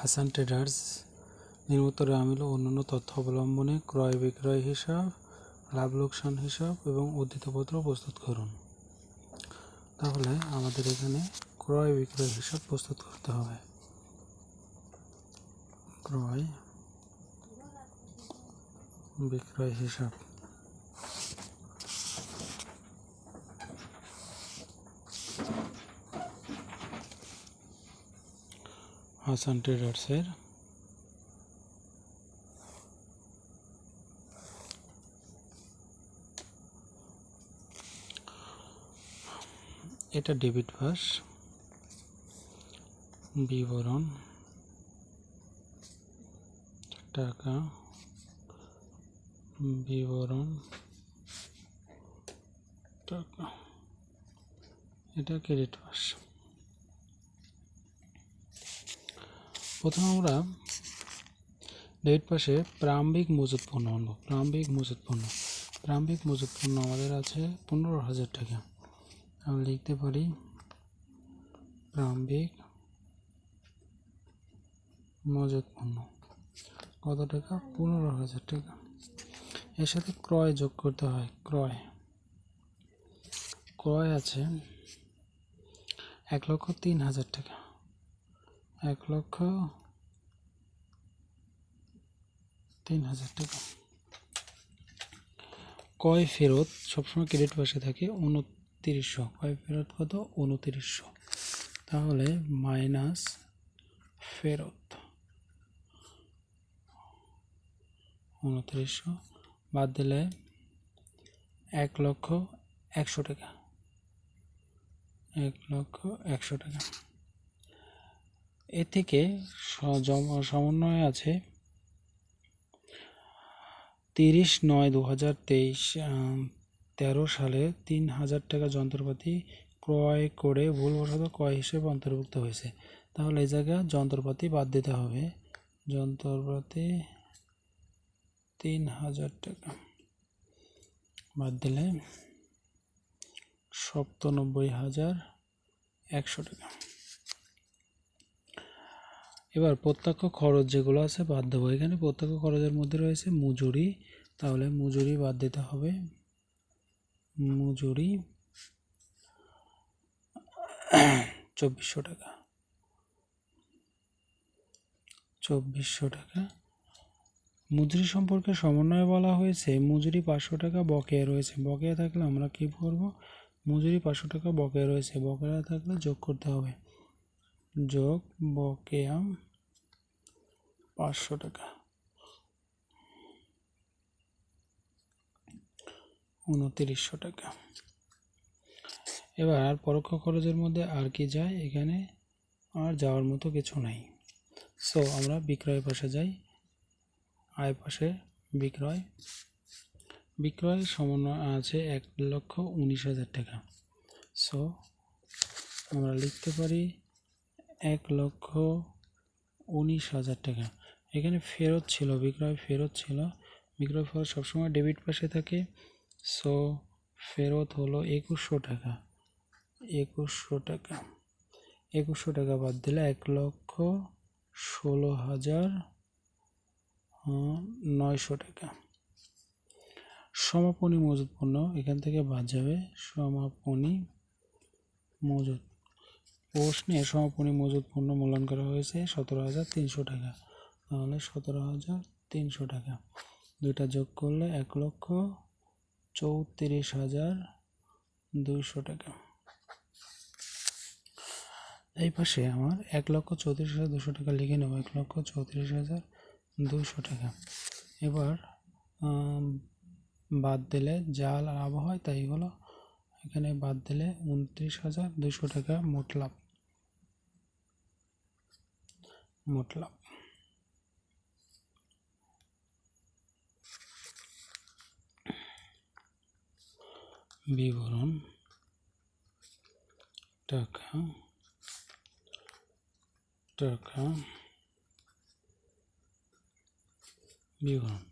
Hasan traders নিম্নোত্তরে আমিল ও অন্যান্য তথ্য অবলম্বনে ক্রয় বিক্রয় হিসাব, লাভ লোকসান হিসাব এবং উদ্ধৃতপত্র প্রস্তুত করুন। তাহলে আমাদের এখানে ক্রয় বিক্রয় হিসাব প্রস্তুত করতে হবে। ক্রয় বিক্রয় হিসাব। হাসান ট্রেডার্সের। এটা ডেবিট পাস বিবরণ। টাকা। বিবরণ। টাকা। এটা ক্রেডিট পাস প্রথমে আমরা ডেবিট পাশে প্রারম্ভিক মজুত পণ্য আনব। প্রারম্ভিক মজুত পণ্য। প্রারম্ভিক মজুত পণ্য আমাদের আছে পনেরো হাজার টাকা। আমরা লিখতে পারি প্রারম্ভিক মজুত পণ্য। কত টাকা? পনেরো হাজার টাকা। এর সাথে ক্রয় যোগ করতে হয়। ক্রয়। ক্রয় আছে এক লক্ষ তিন হাজার টাকা। এক লক্ষ তিন হাজার টাকা। কয় ফেরত? সবসময় ক্রেডিট পাশে থাকে উনতিরিশশো। কয় ফেরত কত? উনতিরিশশো। তাহলে মাইনাস ফেরত। উনত্রিশশো বাদ দিলে এক লক্ষ একশো টাকা। এক লক্ষ একশো টাকা। এ থেকে সমন্বয় আছে তিরিশ নয় দু হাজার তেইশ তেরো সালে তিন হাজার টাকা যন্ত্রপাতি ক্রয় করে ভুলবশত ক্রয় হিসেবে অন্তর্ভুক্ত হয়েছে। তাহলে এই জায়গায় যন্ত্রপাতি বাদ দিতে হবে। যন্ত্রপাতি তিন হাজার টাকা বাদ দিলে সপ্তানব্বই হাজার একশো টাকা। এবার প্রত্যক্ষ খরচ যেগুলো আছে বাদ দেবো। এখানে প্রত্যক্ষ খরচের মধ্যে রয়েছে মজুরি। তাহলে মজুরি বাদ দিতে হবে। মজুরি চব্বিশশো টাকা। চব্বিশশো টাকা। মজুরি সম্পর্কে সমন্বয়ে বলা হয়েছে, মজুরি পাঁচশো টাকা বকেয়া রয়েছে। বকেয়া থাকলে আমরা কি করব? মজুরি পাঁচশো টাকা বকেয়া রয়েছে। বকেয়া থাকলে যোগ করতে হবে। যোগ বকেয়া পাঁচশো টাকা। উনতিরিশশো টাকা। এবার পরোক্ষ খরচের মধ্যে আর কি যায় এখানে? আর যাওয়ার মতো কিছু নাই। সো আমরা বিক্রয় পাশে যাই। আয় পাশে বিক্রয়। বিক্রয় সমন্বয় আছে এক লক্ষ উনিশ হাজার টাকা। সো আমরা লিখতে পারি এক লক্ষ উনিশ হাজার টাকা। এখানে ফেরত ছিল, বিক্রয় ফেরত ছিল। বিক্রয় ফেরত সবসময় ডেবিট পাশে থাকে। সো, ফেরত হলো একুশশো টাকা। একুশশো টাকা। একুশশো টাকা বাদ দিলে এক লক্ষ ষোলো হাজার নয়শো টাকা। সমাপনী মজুত পণ্য এখান থেকে বাদ যাবে। সমাপনী মজুত। প্রশ্নে সমাপনী মজুত পণ্য মূল্যায়ন করা হয়েছে সতেরো হাজার তিনশো টাকা। তাহলে সতেরো হাজার তিনশো টাকা। দুইটা যোগ করলে এক লক্ষ চৌত্রিশ হাজার দুইশো টাকা। এই পাশে আমার এক লক্ষ চৌত্রিশ হাজার দুশো টাকা লিখে নেব। এক লক্ষ চৌত্রিশ হাজার দুশো টাকা। এবার বাদ দিলে জাল আর আবহাওয়া তাই হলো এখানে বাদ দিলে উনত্রিশ হাজার দুশো টাকা মোট লাভ। মোট লাভ। বিবরণ, টাকা টাকা, বিবরণ।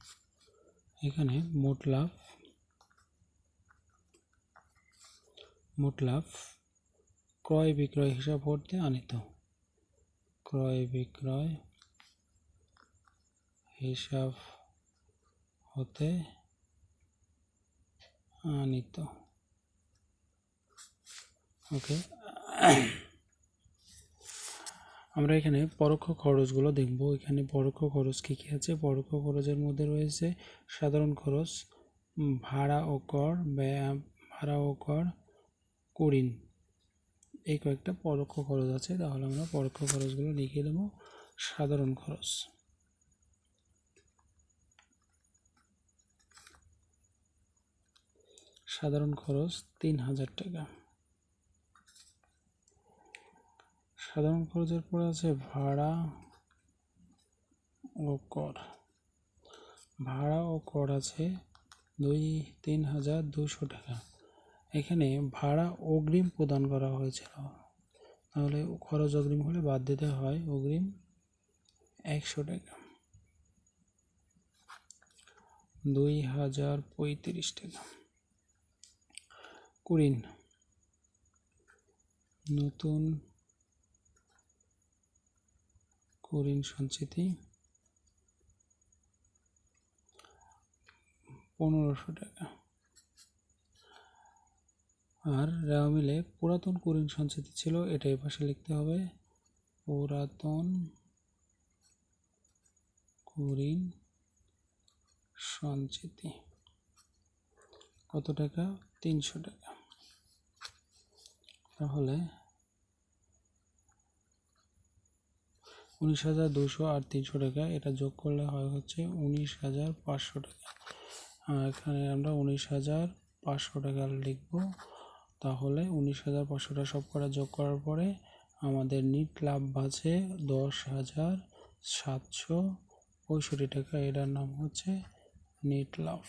এখানে মোট লাভ মোট লাভ ক্রয় বিক্রয় হিসাব করতে আনিত। ক্রয় বিক্রয় হিসাব হতে আনিত। ওকে। আমরা এখানে পরোক্ষ খরচগুলো দেখব। এখানে পরোক্ষ খরচ কী কী আছে? পরোক্ষ খরচের মধ্যে রয়েছে সাধারণ খরচ ভাড়া ও কর ভাড়া ও কর কুড়িন এই কয়েকটা পরোক্ষ খরচ আছে, তাহলে আমরা পরোক্ষ খরচগুলো লিখে দেবো। সাধারণ খরচ। সাধারণ খরচ তিন হাজার টাকা। সাধারণ খরচের পর আছে ভাড়া ও কর। ভাড়া ও কর আছে দুই তিন হাজার দুশো টাকা। এখানে ভাড়া অগ্রিম প্রদান করা হয়েছিল। তাহলে খরচ অগ্রিম হলে বাদ দিতে হয় অগ্রিম একশো টাকা। দুই হাজার পঁয়ত্রিশ টাকা। কুড়িন। নতুন কুড়িন সঞ্চিতি। পনেরোশো টাকা। আর রেওয়া মিলে পুরাতন কুড়িন সঞ্চিতি ছিল এটা এই পাশে লিখতে হবে। পুরাতন কুড়িন সঞ্চিতি। কত টাকা? তিনশো টাকা। তাহলে উনিশ হাজার দুশো আর তিনশো টাকা। এটা যোগ করলে হয় হচ্ছে উনিশ হাজার পাঁচশো টাকা। আর এখানে আমরা উনিশ হাজার পাঁচশো টাকা লিখব। তাহলে উনিশ হাজার পাঁচশো টাকা সব করা যোগ করার পরে আমাদের নিট লাভ আছে দশ হাজার সাতশো পঁয়ষট্টি টাকা। এটার নাম হচ্ছে নিট লাভ।